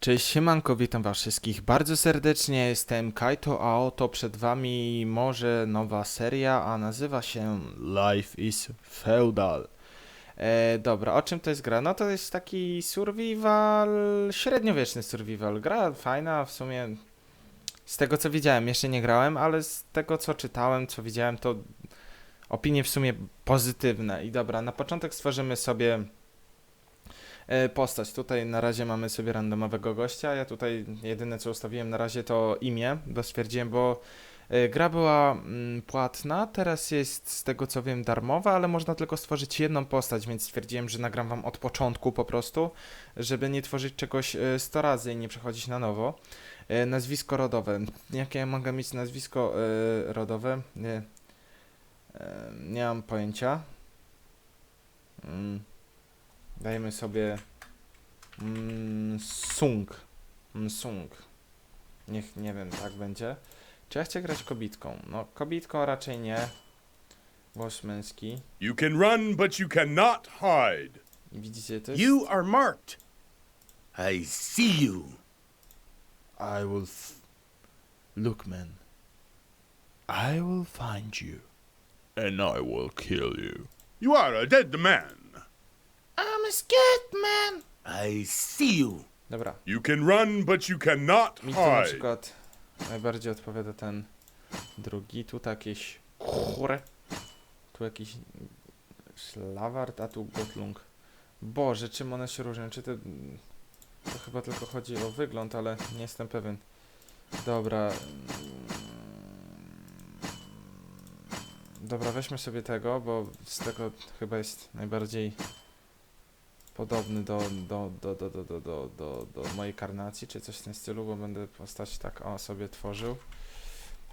Cześć, siemanko, witam was wszystkich bardzo serdecznie, jestem Kaito, a oto przed wami może nowa seria, a nazywa się Life is Feudal. E, dobra, o czym to jest gra? No to jest taki survival, średniowieczny survival, gra fajna, w sumie z tego co widziałem, jeszcze nie grałem, ale z tego co czytałem, co widziałem, to opinie w sumie pozytywne. I dobra, na początek stworzymy sobie e, postać. Tutaj na razie mamy sobie randomowego gościa. Ja tutaj jedyne co ustawiłem na razie to imię, bo stwierdziłem, bo e, gra była mm, płatna, teraz jest z tego co wiem darmowa, ale można tylko stworzyć jedną postać, więc stwierdziłem, że nagram wam od początku po prostu, żeby nie tworzyć czegoś e, 100 razy i nie przechodzić na nowo. E, Nazwisko rodowe. Jakie ja mogę mieć nazwisko e, rodowe? E, nie mam pojęcia. Mm. Dajmy sobie mm, Sung. Mm, Sung. Niech, nie wiem, tak będzie. Czy ja chcę grać kobitką? No, kobitką raczej nie. Głos męski. You can run, but you cannot hide. Widzicie, to jest... You are marked. I see you. I will... Look, man. I will find you. And I will kill you. You are a dead man. I'm scared, man! I see you. Dobra, You can run, but you cannot mi tu na hide. przykład najbardziej odpowiada ten drugi. Tu tak jakieś chore. Tu jakiś szlawart, a tu gotlung. Boże, czym one się różnią? Czy to... To chyba tylko chodzi o wygląd, ale nie jestem pewien. Dobra. Dobra, weźmy sobie tego, bo z tego chyba jest najbardziej podobny do, do, do, do, do, do, do, do, do mojej karnacji, czy coś w tym stylu, bo będę postać tak o sobie tworzył.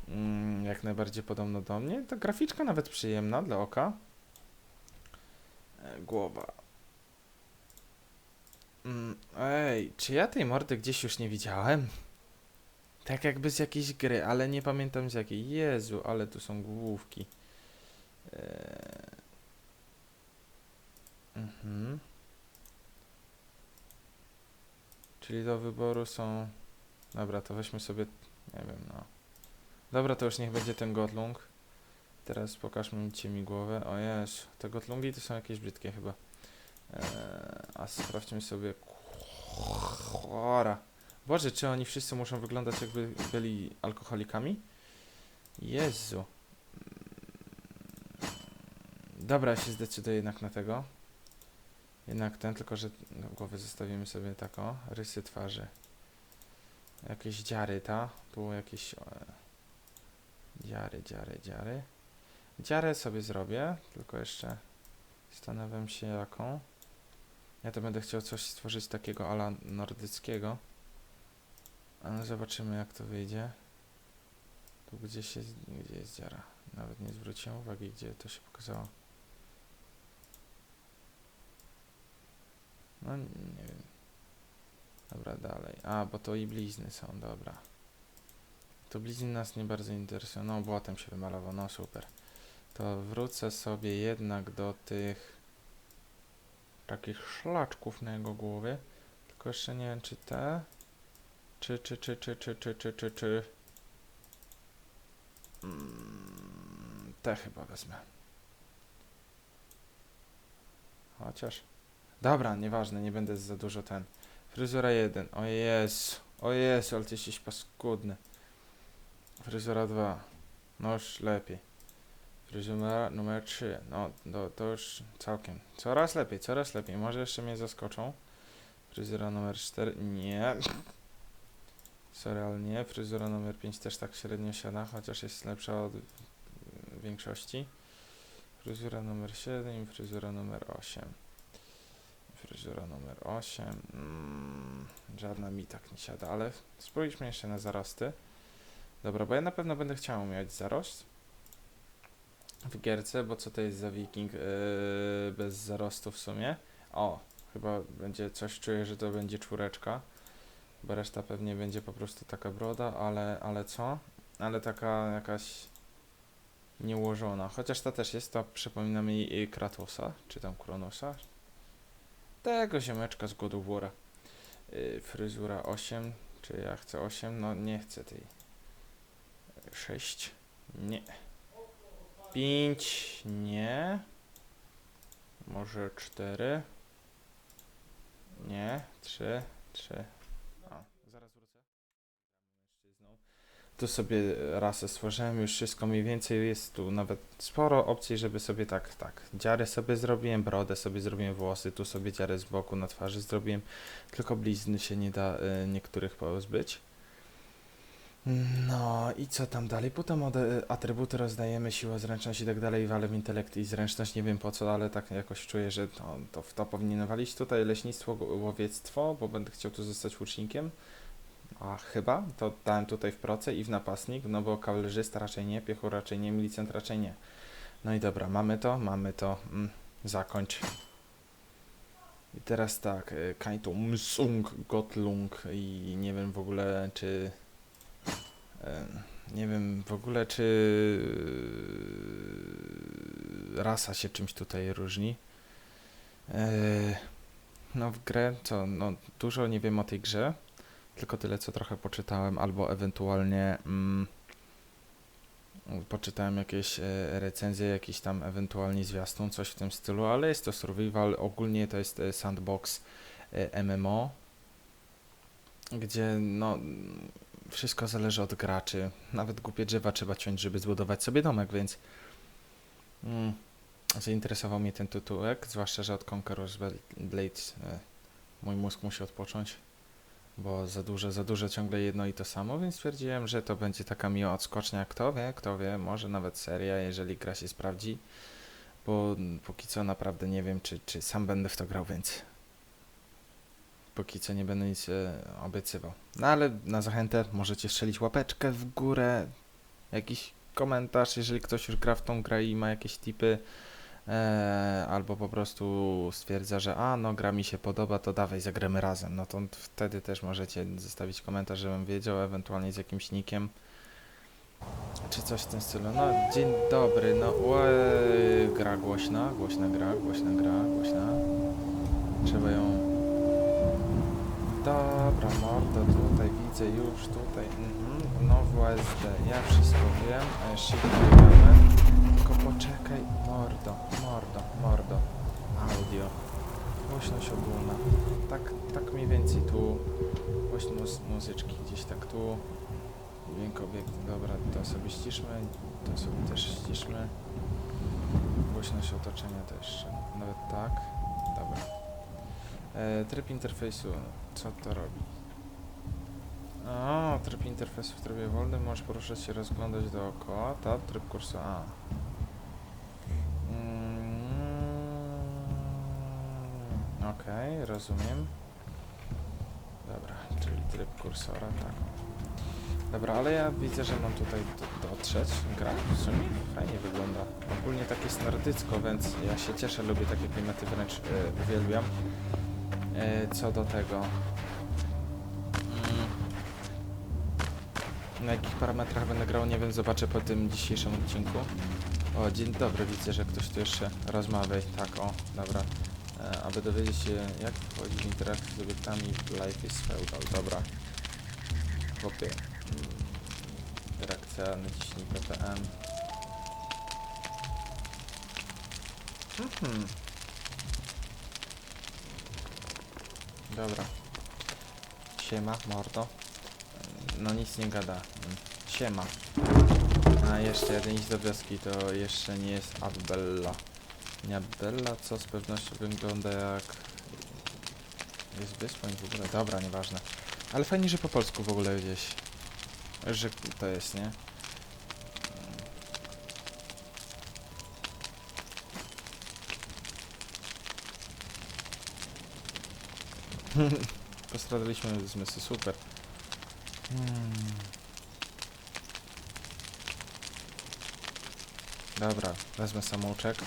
Mm, jak najbardziej podobno do mnie. Ta graficzka nawet przyjemna dla oka. E, głowa. Mm, ej, czy ja tej mordy gdzieś już nie widziałem? Tak jakby z jakiejś gry, ale nie pamiętam z jakiej. Jezu, ale tu są główki. Eee... Mhm. Czyli do wyboru są... Dobra, to weźmy sobie... Nie wiem, no. Dobra, to już niech będzie ten Gotlung. Teraz pokażmy mi głowę. O jest, te Gotlungi to są jakieś brzydkie chyba. Eee, a sprawdźmy sobie... Chora. Boże, czy oni wszyscy muszą wyglądać jakby byli alkoholikami? Jezu. Dobra, ja się zdecyduję jednak na tego. Jednak ten, tylko że na głowę zostawimy sobie tako. Rysy twarzy. Jakieś dziary, ta? Tu jakieś... E, dziary, dziary, dziary. Dziarę sobie zrobię, tylko jeszcze zastanawiam się jaką. Ja to będę chciał coś stworzyć takiego ala nordyckiego. Ale zobaczymy jak to wyjdzie. Tu gdzieś jest, gdzie jest dziara. Nawet nie zwróciłem uwagi, gdzie to się pokazało. No nie wiem. Dobra, dalej. A, bo to i blizny są, dobra. To blizny nas nie bardzo interesują. No, błotem się wymalował, no super. To wrócę sobie jednak do tych takich szlaczków na jego głowie. Tylko jeszcze nie wiem, czy te, czy, czy, czy, czy, czy, czy, czy, czy, czy. Mm, te chyba wezmę. Chociaż. Dobra, nieważne, nie będę za dużo ten. Fryzura 1. O Jezu. O Jezu, ale ty jesteś paskudny. Fryzura 2. No już lepiej. Fryzura numer 3. No, to, to już całkiem. Coraz lepiej, coraz lepiej. Może jeszcze mnie zaskoczą. Fryzura numer 4. Nie. Sorry, ale nie. Fryzura numer 5 też tak średnio siada, chociaż jest lepsza od większości. Fryzura numer 7 i fryzura numer 8. Fryzura numer 8. Mm, żadna mi tak nie siada, ale spójrzmy jeszcze na zarosty. Dobra, bo ja na pewno będę chciał mieć zarost w gierce, bo co to jest za wiking yy, bez zarostu w sumie? O, chyba będzie coś, czuję, że to będzie czwóreczka, bo reszta pewnie będzie po prostu taka broda, ale, ale co? Ale taka jakaś nieułożona. Chociaż ta też jest, to przypomina mi y, Kratosa, czy tam Kronosa. Tego ziomeczka z God of War'a. Y, fryzura 8, czy ja chcę 8? No nie chcę tej. 6? Nie. 5? Nie. Może 4? Nie. 3? 3. A, zaraz wrócę. Mężczyzną. Tu sobie rasę stworzyłem, już wszystko mniej więcej jest tu nawet sporo opcji, żeby sobie tak, tak, dziarę sobie zrobiłem, brodę sobie zrobiłem, włosy, tu sobie dziarę z boku na twarzy zrobiłem, tylko blizny się nie da y, niektórych pozbyć. No i co tam dalej? Potem od, atrybuty rozdajemy, siła, zręczność i tak dalej, walę w intelekt i zręczność, nie wiem po co, ale tak jakoś czuję, że to, to w to powinien walić. Tutaj leśnictwo, łowiectwo, bo będę chciał tu zostać łucznikiem. A chyba, to dałem tutaj w proce i w napastnik, no bo kawalerzysta raczej nie, piechur raczej nie, milicjant raczej nie. No i dobra, mamy to, mamy to, mm, zakończ. I teraz tak, y, Kaito Msung Gotlung i nie wiem w ogóle czy... e, Nie wiem w ogóle czy y, rasa się czymś tutaj różni. No w grę, co, no dużo nie wiem o tej grze, tylko tyle co trochę poczytałem, albo ewentualnie mm, poczytałem jakieś e, recenzje, jakiś tam ewentualnie zwiastun, coś w tym stylu, ale jest to survival, ogólnie to jest e, sandbox e, MMO, gdzie no wszystko zależy od graczy, nawet głupie drzewa trzeba ciąć, żeby zbudować sobie domek, więc mm, zainteresował mnie ten tytułek, zwłaszcza, że od Conqueror's Blades e, mój mózg musi odpocząć bo za dużo, za dużo ciągle jedno i to samo, więc stwierdziłem, że to będzie taka miła odskocznia. Kto wie, kto wie, może nawet seria, jeżeli gra się sprawdzi, bo póki co naprawdę nie wiem, czy, czy sam będę w to grał, więc póki co nie będę nic e, obiecywał. No ale na zachętę możecie strzelić łapeczkę w górę, jakiś komentarz, jeżeli ktoś już gra w tą grę i ma jakieś tipy, e, albo po prostu stwierdza, że a no gra mi się podoba, to dawaj zagramy razem. No to wtedy też możecie zostawić komentarz, żebym wiedział, ewentualnie z jakimś nikiem. Czy coś w tym stylu. No, dzień dobry, no, ue, gra głośna, głośna gra, głośna gra, głośna. Trzeba ją... Dobra, mordo, tutaj widzę już, tutaj, mhm, nowy SD, ja wszystko wiem, a jeszcze gramy. Tylko poczekaj, mordo, mordo, mordo, audio, głośność ogólna, tak, tak mniej więcej tu, głośność muzyczki gdzieś tak tu, dźwięk obiekt, dobra, to sobie ściszmy, to sobie też ściszmy, głośność otoczenia też, nawet tak. E, tryb interfejsu, co to robi? O, tryb interfejsu w trybie wolnym, możesz poruszać się, rozglądać dookoła, tak, tryb kursu, a. Mm, Okej, rozumiem. Dobra, czyli tryb kursora, tak. Dobra, ale ja widzę, że mam tutaj do, dotrzeć. Gra w sumie fajnie wygląda. Ogólnie tak jest nordycko, więc ja się cieszę, lubię takie klimaty, wręcz e, uwielbiam. E, co do tego... Mm, na jakich parametrach będę grał, nie wiem, zobaczę po tym dzisiejszym odcinku. O, dzień dobry, widzę, że ktoś tu jeszcze rozmawia. Tak, o, dobra. E, aby dowiedzieć się, jak wchodzić w interakcję z obiektami Life is Feudal. Dobra. Chłopie. Interakcja, naciśnij PPM. Mhm. Dobra. Siema, mordo. No nic nie gada. Siema. A jeszcze jeden iść do wioski to jeszcze nie jest Abbella. Nie Abbella, co z pewnością wygląda jak... Jest wyspą w ogóle. Dobra, nieważne. Ale fajnie, że po polsku w ogóle gdzieś... Że to jest, nie? Postradaliśmy zmysły, super. Hmm. Dobra, wezmę samouczek.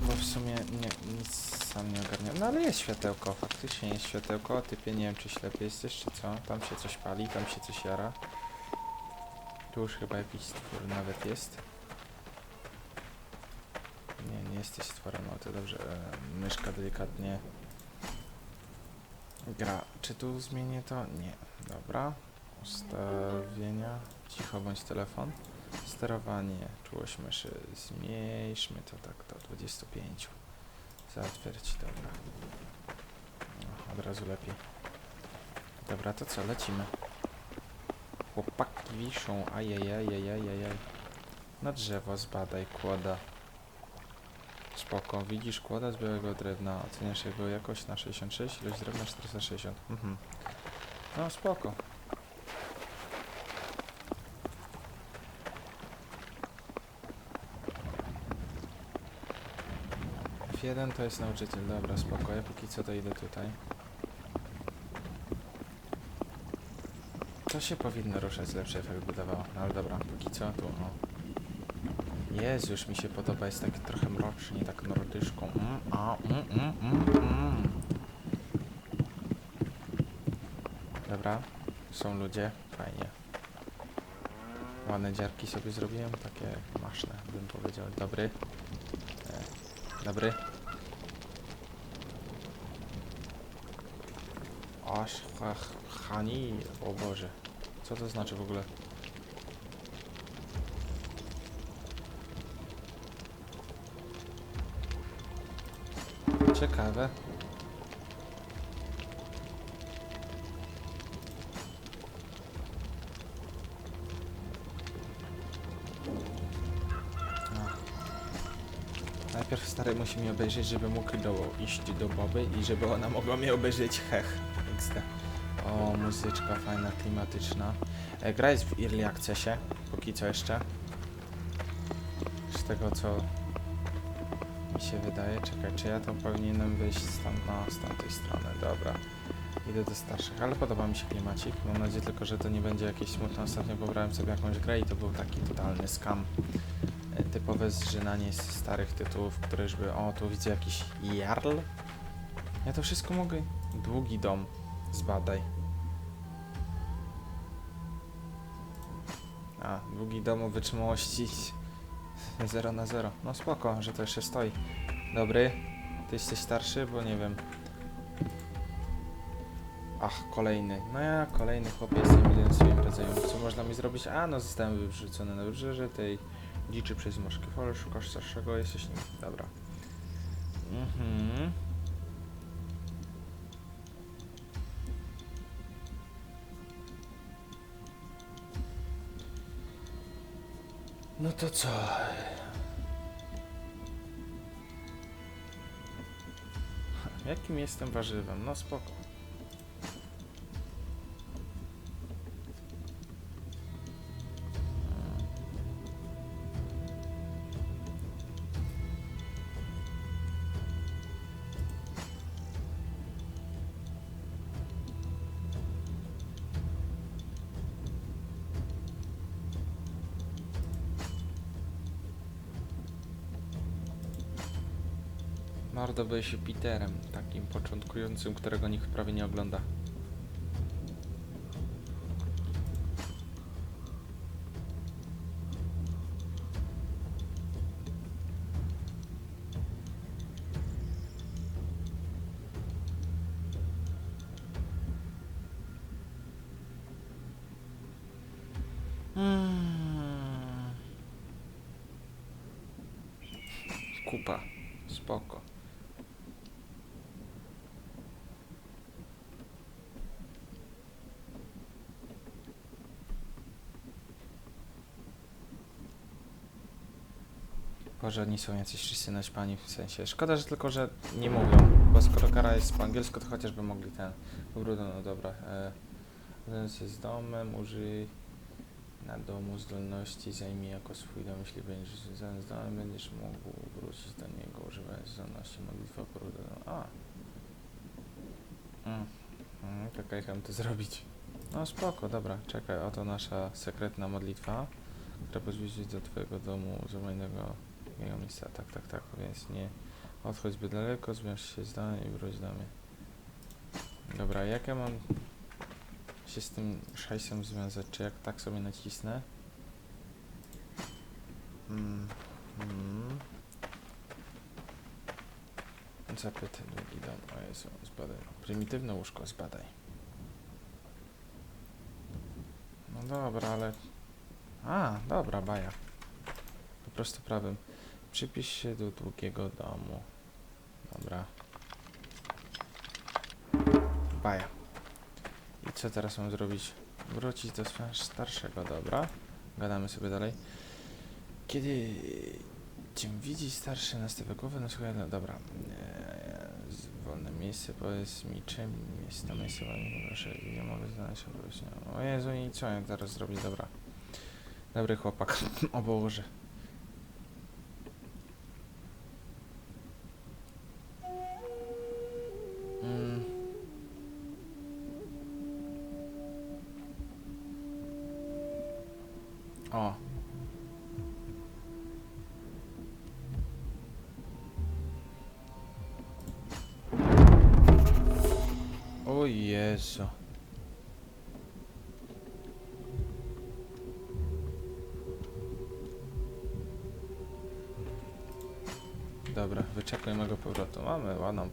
Bo w sumie nie, nic sam nie ogarniam. No ale jest światełko, faktycznie jest światełko. Typie, nie wiem czy ślepy jesteś, czy co. Tam się coś pali, tam się coś jara. Tu już chyba jakiś stwór nawet jest. Nie, nie jesteś stworem, no to dobrze. E, myszka delikatnie gra. Czy tu zmienię to? Nie. Dobra. Ustawienia. Cicho bądź telefon. Sterowanie. Czułość myszy. Zmniejszmy to tak do 25. Zatwierdź, dobra. No, od razu lepiej. Dobra, to co, lecimy. Chłopaki wiszą, ajajajajajajaj. Na drzewo zbadaj, kłoda. Spoko, widzisz kłoda z białego drewna, oceniasz jego jakość na 66, ilość drewna 460. Mhm. No spoko. F1 to jest nauczyciel, dobra, spoko, ja póki co to idę tutaj. To się powinno ruszać lepszy efekt wydawało, no ale dobra, póki co tu, o. Jezu, już mi się podoba, jest tak trochę mrocznie, tak nordyszką. Mm, a, mm, mm, mm, mm. Dobra, są ludzie, fajnie. Ładne dziarki sobie zrobiłem, takie maszne, bym powiedział. Dobry. E, dobry. Aż, ach, hani, o Boże. Co to znaczy w ogóle? Ciekawe. Najpierw stary musi mnie obejrzeć, żeby mógł do, iść do Boby i żeby ona mogła mnie obejrzeć. Hech. XD. O, muzyczka fajna, klimatyczna. E, gra jest w Early Accessie, póki co jeszcze. Z tego co mi się wydaje. Czekaj, czy ja to powinienem wyjść stąd, no, z tamtej strony, dobra. Idę do starszych, ale podoba mi się klimacik. Mam nadzieję tylko, że to nie będzie jakieś smutne. Ostatnio pobrałem sobie jakąś grę i to był taki totalny skam. E, Typowe zżynanie z starych tytułów, które już by... O, tu widzę jakiś Jarl? Ja to wszystko mogę... Długi dom. Zbadaj. A, długi dom o wytrzymałości 0 na 0. No spoko, że to jeszcze stoi. Dobry. Ty jesteś starszy, bo nie wiem. Ach, kolejny. No ja, kolejny chłop jestem jeden swoim rodzaju. Co można mi zrobić? A, no zostałem wyrzucony na wybrzeże tej dziczy przez moszkę fol. Szukasz starszego, jesteś nim. Dobra. Mhm. No to co? Jakim jestem warzywem? No spoko. Mordo byłeś Peterem, takim początkującym, którego nikt prawie nie ogląda. Mm. Kupa. Spoko. Boże, oni są jacyś wszyscy naćpani w sensie. Szkoda, że tylko, że nie mówią, bo skoro kara jest po angielsku, to chociażby mogli ten... Pobrudo, no dobra. E, z domem, użyj na domu zdolności, zajmij jako swój dom, jeśli będziesz związany z domem, będziesz mógł wrócić do niego używając zdolności modlitwa pobrudo. No, a. Mm. Mm, tak jechałem to zrobić. No spoko, dobra, czekaj, oto nasza sekretna modlitwa, która pozwoli do twojego domu zamańnego jego miejsca. Tak, tak, tak, więc nie odchodź zbyt daleko, zwiąż się z i wróć do mnie. Dobra, jak ja mam się z tym szajsem związać? Czy jak tak sobie nacisnę? Mm. Mm. Zapytaj długi dom. O Jezu, zbadaj. Prymitywne łóżko, zbadaj. No dobra, ale... A, dobra, baja. Po prostu prawym. Przypisz się do długiego domu. Dobra. Baja. I co teraz mam zrobić? Wrócić do starszego, dobra. Gadamy sobie dalej. Kiedy cię widzi starszy nastawiakowy, no słuchaj, no dobra. Eee, wolne miejsce, powiedz mi czym jest to miejsce wolne, proszę, nie mogę znaleźć odpowiedzi. O Jezu, i co ja teraz zrobić, dobra. Dobry chłopak, o Boże.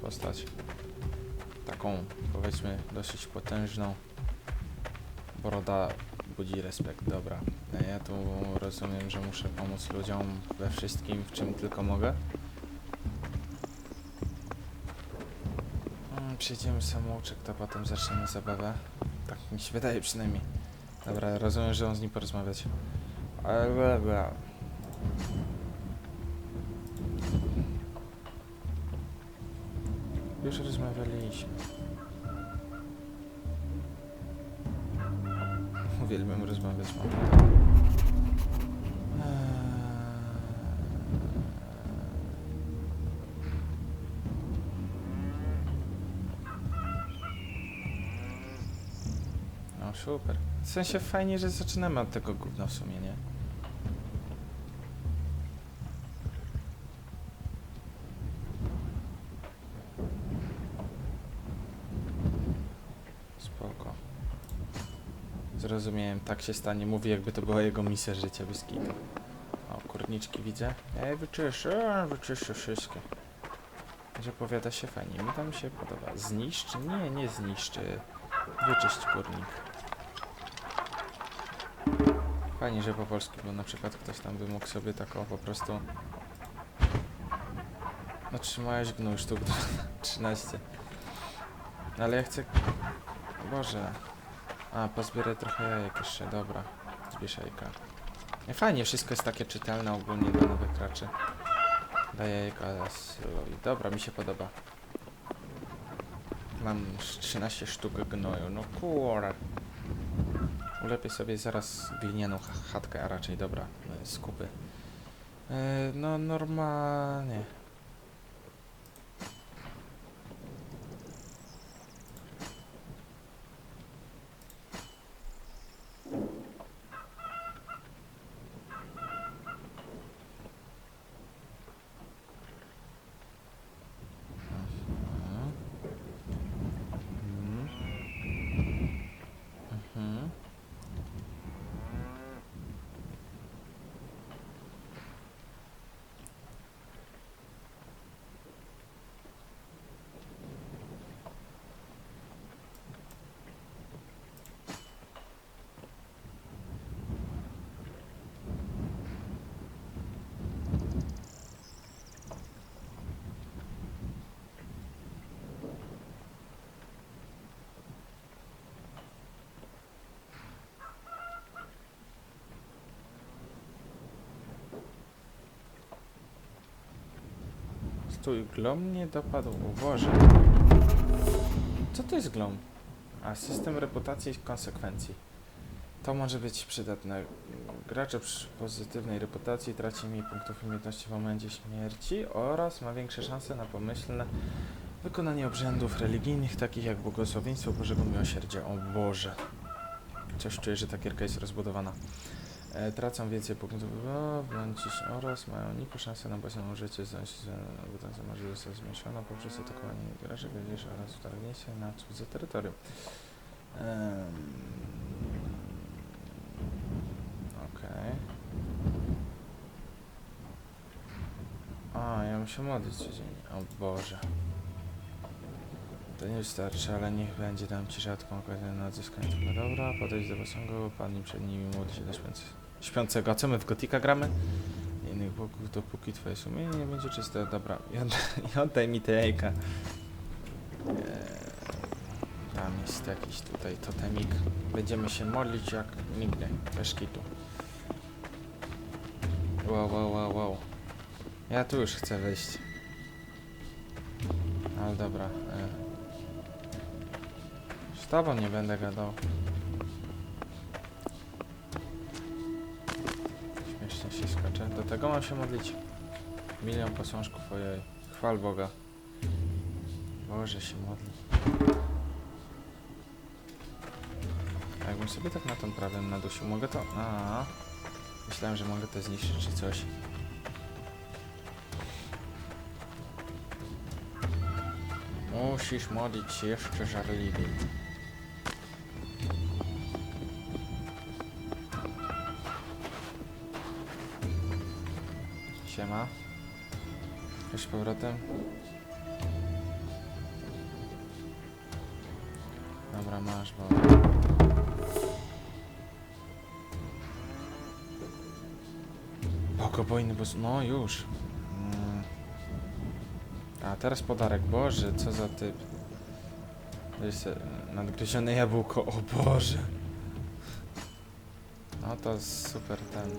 Postać. Taką, powiedzmy, dosyć potężną. Broda budzi respekt, dobra. Ja tu rozumiem, że muszę pomóc ludziom we wszystkim, w czym tylko mogę. Mm, Przejdziemy samouczek, to potem zaczniemy zabawę. Tak mi się wydaje przynajmniej. Dobra, rozumiem, że mam z nim porozmawiać. Ale Już rozmawialiśmy. Uwielbiam rozmawiać, mam. No super. W sensie fajnie, że zaczynamy od tego gówna w sumie, nie? Spoko. Zrozumiałem, tak się stanie. Mówi jakby to była jego misja życia bez kitu. O, kurniczki widzę. Ej, wyczyszczę, wyczyszczę wszystkie. Zapowiada się fajnie. Mi tam się podoba. Zniszcz? Nie, nie zniszczy. Wyczyść kurnik. Fajnie, że po polsku, bo na przykład ktoś tam by mógł sobie tak o po prostu... No trzymałeś gnój sztuk 13. Ale ja chcę... Boże. A, pozbieraj trochę jajek jeszcze, dobra. Zbierz jajka. Nie, fajnie, wszystko jest takie czytelne ogólnie dla nowych graczy. Daję jajka Sylowi. Dobra, mi się podoba. Mam już 13 sztuk gnoju, no kurwa. Ulepię sobie zaraz glinianą ch- chatkę, a raczej dobra, e, skupy. E, no normalnie. Mhm. Mhm. Mhm. Stój, glom mnie dopadł. O Boże. Co to jest glom? A, system reputacji i konsekwencji. To może być przydatne. Gracz przy pozytywnej reputacji traci mniej punktów umiejętności w momencie śmierci oraz ma większe szanse na pomyślne wykonanie obrzędów religijnych, takich jak błogosławieństwo Bożego Miłosierdzia. O Boże. Coś czuję, że ta gierka jest rozbudowana. E, tracą więcej punktów bądź oraz mają nikłe szanse na własne użycie zdolności rekrutacja może zostać zmniejszona poprzez atakowanie graczy, gdzieś oraz wtargnięcie na cudze terytorium. Em, Okej. mam się modlić codziennie. O Boże. To nie wystarczy, ale niech będzie, dam ci rzadką okazję na odzyskanie tego dobra. Podejdź do posągu, padnij przed nimi, módl się do śpiący, śpiącego. A co my w Gotika gramy? Innych bogów, dopóki twoje sumienie nie będzie czyste. Dobra, i oddaj, i oddaj mi te jajka. Eee, tam jest jakiś tutaj totemik. Będziemy się modlić jak nigdy, bez kitu. Wow, wow, wow, wow. Ja tu już chcę wyjść. Ale dobra. E. Z tobą nie będę gadał. Tego mam się modlić. Milion posążków, ojej. Chwal Boga. Boże się modli. A Jakbym sobie tak na tym prawym nadusił, mogę to... A, Myślałem, że mogę to zniszczyć czy coś. Musisz modlić się jeszcze żarliwiej. Siema. Już z powrotem. Dobra, masz, bo... Pokobojny bus... No już. Mm. A teraz podarek. Boże, co za typ. Nadgryzione jabłko. O Boże. No to super ten.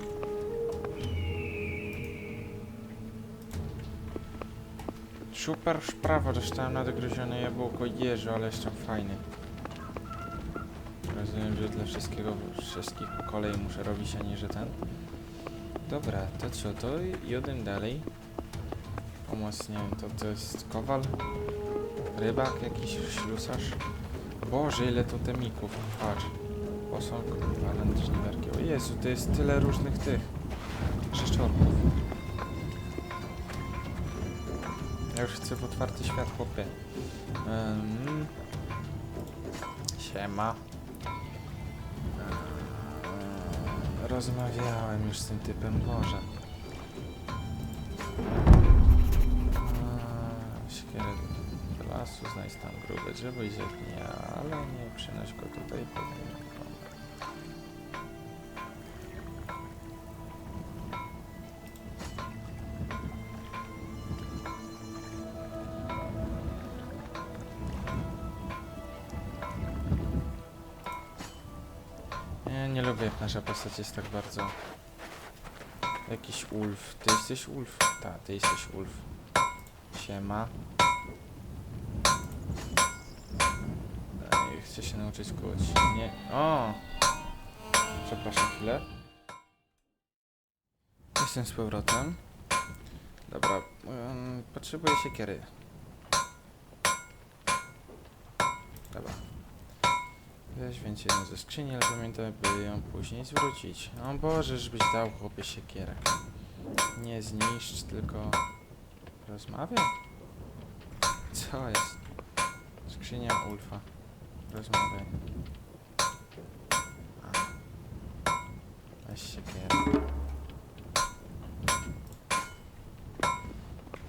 Super sprawa, dostałem nadgryzione jabłko. Jezu, ale jestem fajny. Rozumiem, że dla wszystkiego, wszystkich po kolei muszę robić, a nie, że ten. Dobra, to co, to jeden dalej. Pomoc, nie wiem, to, to jest kowal? Rybak, jakiś ślusarz? Boże, ile tu temików, patrz. Posąg, walent, żniwerki. O Jezu, to jest tyle różnych tych rzeczorków. Ja już chcę w otwarty świat, chłopie. Um, siema. Rozmawiałem już z tym typem, Boże. Lasu, znajdź tam grube drzewo i zetnij, ale nie przynoś go tutaj pewnie postać jest tak bardzo... Jakiś Ulf. Ty jesteś Ulf? Tak, ty jesteś Ulf. Siema. Ej, chcę się nauczyć kuć. Nie. O! Przepraszam chwilę. Jestem z powrotem. Dobra, um, potrzebuję siekiery. Dobra. Weź więcej jedną ze skrzyni, ale pamiętaj, by ją później zwrócić. O Boże, żebyś dał chłopie siekierę. Nie zniszcz, tylko rozmawiaj. Co jest? Skrzynia Ulfa. Rozmawiaj. Weź siekierę.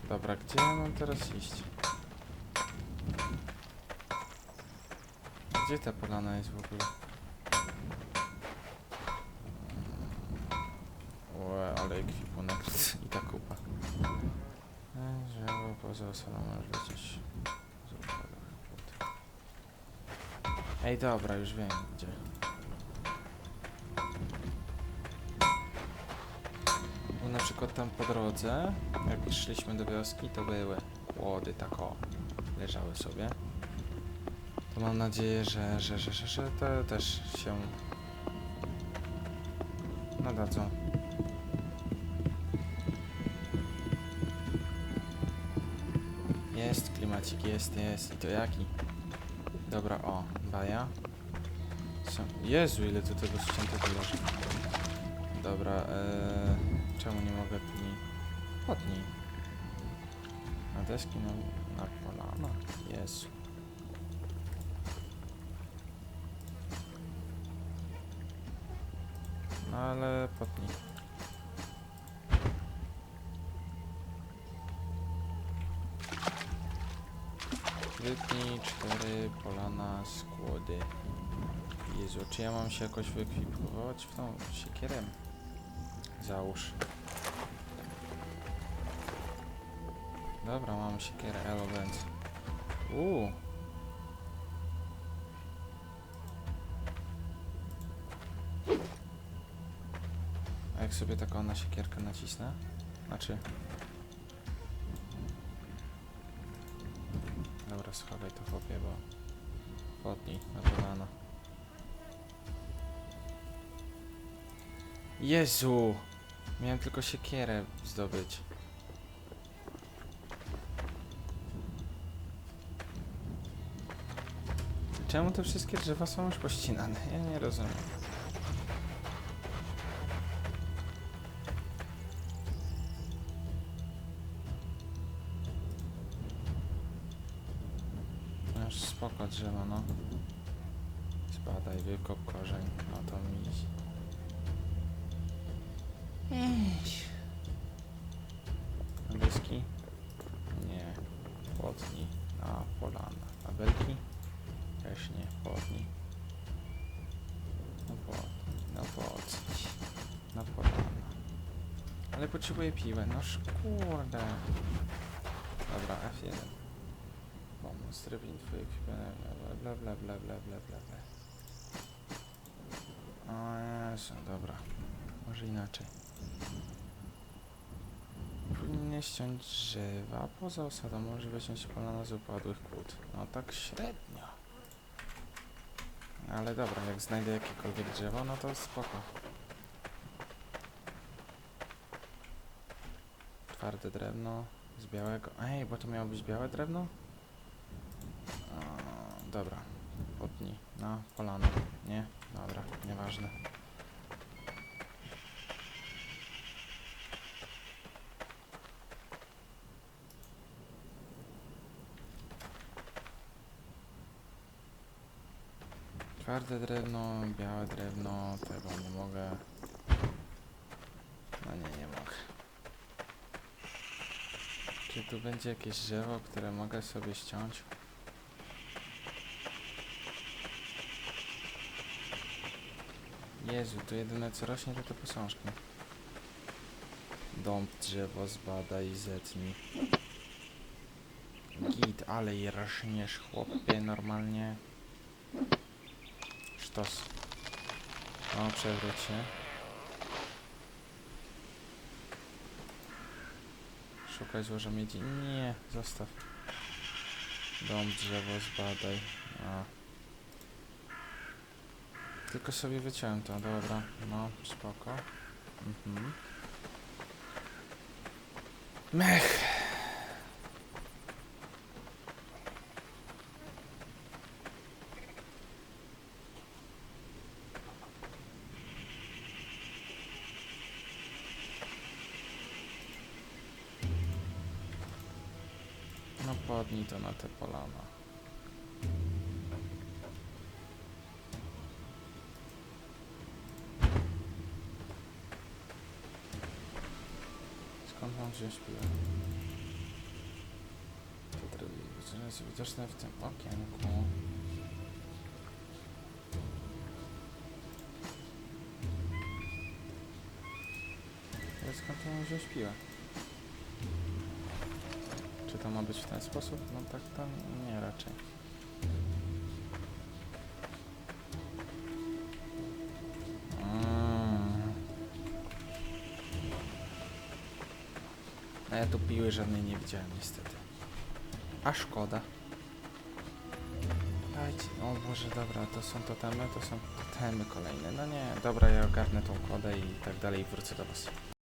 Dobra, gdzie ja mam teraz iść? Gdzie ta polana jest w ogóle? Łe, ale ekwipunek i ta kupa. E, Drzewo poza osobą możesz lecieć. Ej, dobra, już wiem gdzie. Bo na przykład tam po drodze, jak szliśmy do wioski, to były łody tak o, leżały sobie. To mam nadzieję, że, że, że, że, że to też się nadadzą. Jest klimacik, jest, jest. I to jaki? Dobra, o, baja. Jezu, ile tu tego ściętego leży. Dobra, eee, czemu nie mogę pni? Podnij. Na deski, na, na polana. Jezu. ale potnij. Wytnij cztery polana skłody. Jezu, czy ja mam się jakoś wyekwipować w tą siekierem? Załóż. Dobra, mam siekierę, elo więc. Uuu. Sobie taką na siekierkę nacisnę? Znaczy... Dobra, schowaj to chłopie, bo... Podnij na kolana. Jezu! Miałem tylko siekierę zdobyć. Czemu te wszystkie drzewa są już pościnane? Ja nie rozumiem. Ale potrzebuję piłę. No szkurde. Dobra, F1. Pomóc, drewin twoje ekwipunek, bla bla bla bla bla bla bla. O Jezu, dobra. Może inaczej. Powinien ściąć drzewa, poza osadą może wyciąć polana z upadłych kłód. No tak średnio. Ale dobra, jak znajdę jakiekolwiek drzewo, no to spoko. Twarde drewno z białego. Ej, bo to miało być białe drewno? O, dobra. Potnij na polano. Nie? Dobra, nieważne. Twarde drewno, białe drewno, tego nie mogę. No nie, nie mogę. Czy tu będzie jakieś drzewo, które mogę sobie ściąć? Jezu, to jedyne co rośnie to te posążki. Dąb, drzewo, zbadaj, zetnij. Git, ale je rośniesz, chłopie, normalnie. Sztos. O, przewróć się. Szukaj złoża miedzi. Nie, zostaw. Dom, drzewo, zbadaj. A. Tylko sobie wyciąłem to, dobra. No, spoko. Mhm. Mech! Podnij to na te polana. Skąd mam wziąć piłę? To drugi jest widoczne w tym okienku. Skąd mam wziąć piłę? Ma być w ten sposób? No tak to nie raczej. A ja tu piły żadnej nie widziałem niestety. A szkoda. Dajcie, o Boże, dobra, to są totemy, to są totemy kolejne. No nie, dobra, ja ogarnę tą kodę i tak dalej i wrócę do was.